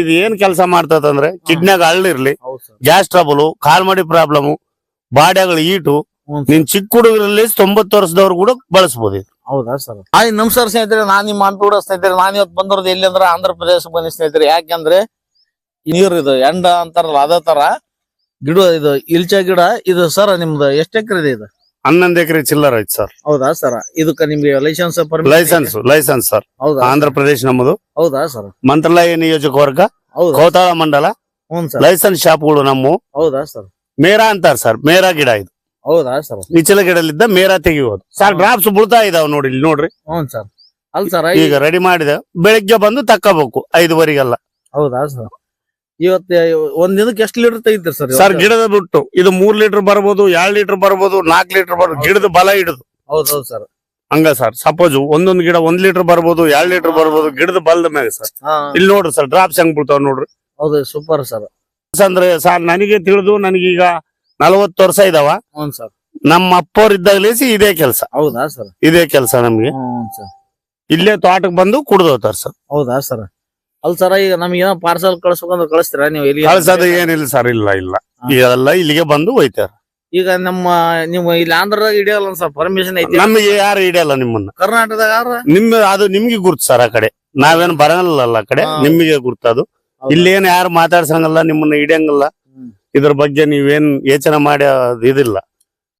ಇದು ಏನ್ ಕೆಲಸ ಮಾಡ್ತದಂದ್ರೆ ಕಿಡ್ನಾಗ ಹಳ್ಳಿರ್ಲಿ ಸರ್. ಗ್ಯಾಸ್ ಟ್ರಬಲ್ ಕಾಲ್ಮಡಿ ಪ್ರಾಬ್ಲಮ್ ಬಾಡ್ಯಾಗಳ ಈಟು ನಿನ್ ಚಿಕ್ಕ ಹುಡುಗರಲ್ಲಿ ತೊಂಬತ್ತು ವರ್ಷದವ್ರು ಕೂಡ ಬಳಸಬಹುದು ಇದು. ಹೌದಾ ಸರ್? ಹಾಯ್ ನಮಸ್ಕಾರ ಸ್ನೇಹಿತರೆ. ನಾನ್ ನಿಮ್ಮ ಹಂಪಿಗೂಡ ಸ್ನೇಹಿತರೆ. ನಾನ್ ಇವತ್ತು ಬಂದಿರೋದು ಎಲ್ಲಿ ಅಂದ್ರೆ ಆಂಧ್ರ ಪ್ರದೇಶ ಬನ್ನಿ ಸ್ನೇಹಿತರೆ. ಯಾಕೆಂದ್ರೆ ನೀರ್ ಇದು ಎಂಡ ಅಂತಾರಲ್ಲ ಅದೇ ತರ ಗಿಡ ಇದು ಇಲ್ಚ ಗಿಡ ಇದು ಸರ್ ನಿಮ್ದು ಎಷ್ಟು ಎಕರೆ ಇದೆ ಇದು? ಹನ್ನೊಂದು ಎಕರೆ ಚಿಲ್ಲರ್ ಐತಿ ಸರ್. ಹೌದಾ ಸರ್? ಇದಕ್ಕೆ ನಿಮ್ಗೆ ಲೈಸೆನ್ಸ್ ಲೈಸೆನ್ಸ್ ಲೈಸೆನ್ಸ್ ಸರ್. ಹೌದಾ? ಆಂಧ್ರ ಪ್ರದೇಶ ನಮ್ಮದು ಹೌದಾ ಸರ್? ಮಂತ್ರಾಲಯ ನಿಯೋಜಕ ವರ್ಗ ಹೌದಾ? ಕೋತಾಳ ಮಂಡಲ. ಹ್ಞೂ ಸರ್. ಲೈಸೆನ್ಸ್ ಶಾಪ್ಗಳು ನಮ್ಮ. ಹೌದಾ ಸರ್? ಮೇರಾ ಅಂತಾರ ಸರ್ ಮೇರಾ ಗಿಡ ಇದು. ಹೌದಾ ಸರ್? ನಿಚ್ಚಲ ಗಿಡಲಿದ್ದ ಮೇರಾ ತೆಗಿಬೋದು. ಸರ್ ಡ್ರಾಪ್ಸ್ ಬುಳ್ತಾ ಇದಾವ್ ನೋಡಿ ಇಲ್ಲಿ ನೋಡ್ರಿ. ಹ್ಞೂ ಸರ್. ಅಲ್ಲ ಸರ್ ಈಗ ರೆಡಿ ಮಾಡಿದೆ. ಬೆಳಿಗ್ಗೆ ಬಂದು ತಕ್ಕಬೇಕು ಐದುವರೆಗೆಲ್ಲ. ಹೌದಾ ಸರ್? ಇವತ್ತು ಒಂದ್ ದಿನಕ್ಕೆ ಎಷ್ಟು ಲೀಟರ್ ತೆಗಿತೀರಿ ಸರ್ ಸರ್ ಗಿಡದ ಬಿಟ್ಟು ಇದು ಮೂರ್ ಲೀಟರ್ ಬರ್ಬೋದು ಎರಡ್ ಲೀಟರ್ ಬರ್ಬೋದು ನಾಲ್ಕು ಲೀಟರ್ ಬರ್ಬೋದು ಗಿಡದ ಬಲ ಹಿಡಿದು. ಹೌದೌದು ಸರ್ ಹಂಗ ಸರ್ ಸಪೋಸ್ ಒಂದೊಂದು ಗಿಡ ಒಂದ್ ಲೀಟರ್ ಬರ್ಬೋದು ಎರಡ್ ಲೀಟರ್ ಬರ್ಬೋದು ಗಿಡದ ಬಲದ ಮ್ಯಾಗ ಸರ್ ಇಲ್ಲಿ ನೋಡ್ರಿ ಸರ್ ಡ್ರಾಪ್ಸ್ ಹೆಂಗ್ ಬಿಡ್ತಾವ್ ನೋಡ್ರಿ. ಹೌದು ಸೂಪರ್ ಸರ್ ಅಂದ್ರೆ ಸರ್ ನನಗೆ ತಿಳಿದು ನನಗೀಗ ನಲವತ್ತು ವರ್ಷ ಇದಾವ. ಹ್ಞೂ ಸರ್ ನಮ್ಮ ಅಪ್ಪವ್ರ ಇದ್ದಾಗಲೇಸಿ ಇದೇ ಕೆಲಸ. ಹೌದಾ ಸರ್ ಇದೇ ಕೆಲಸ ನಮ್ಗೆ. ಹ್ಞೂ ಸರ್ ಇಲ್ಲೇ ತೋಟಕ್ಕೆ ಬಂದು ಕುಡ್ದೋತಾರ ಸರ್ ಹೌದಾ ಸರ್ ಅಲ್ಲ ಸರ ಈಗ ನಮ್ಗೆ ಏನೋ ಪಾರ್ಸಲ್ ಕಳ್ಸ್ಬೇಕಂದ್ರೆ ಕಳಿಸ್ತೀರಾ? ನೀವು ಎಲ್ಲಿ ಕಳ್ಸೋದು ಏನಿಲ್ಲ ಸರ್ ಇಲ್ಲ ಇಲ್ಲ. ಇದೆಲ್ಲ ಇಲ್ಲಿಗೆ ಬಂದು ಹೋಯ್ತಾರ ಈಗ ನಮ್ಮ ನೀವು ಇಲ್ಲಿ ಆಂಧ್ರದಾಗ ಹಿಡಿಯಲ್ಲ ಸರ್ ಪರ್ಮಿಷನ್ ಐತಿ? ನಮಗೆ ಯಾರು ಹಿಡಿಯಲ್ಲ ನಿಮ್ಮನ್ನ. ಕರ್ನಾಟಕದಾಗ ಯಾರ? ನಿಮ್ ಅದು ನಿಮ್ಗೆ ಗುರ್ತು ಸರ್ ಆ ಕಡೆ. ನಾವೇನು ಬರಲ್ಲ ಆ ಕಡೆ. ನಿಮಗೆ ಗುರ್ತದು ಇಲ್ಲೇನ್ ಯಾರು ಮಾತಾಡ್ಸಂಗಲ್ಲ ನಿಮ್ಮನ್ನ ಹಿಡಿಯಂಗಲ್ಲ. ಇದ್ರ ಬಗ್ಗೆ ನೀವೇನ್ ಯೋಚನೆ ಮಾಡಿ ಇದಿಲ್ಲ.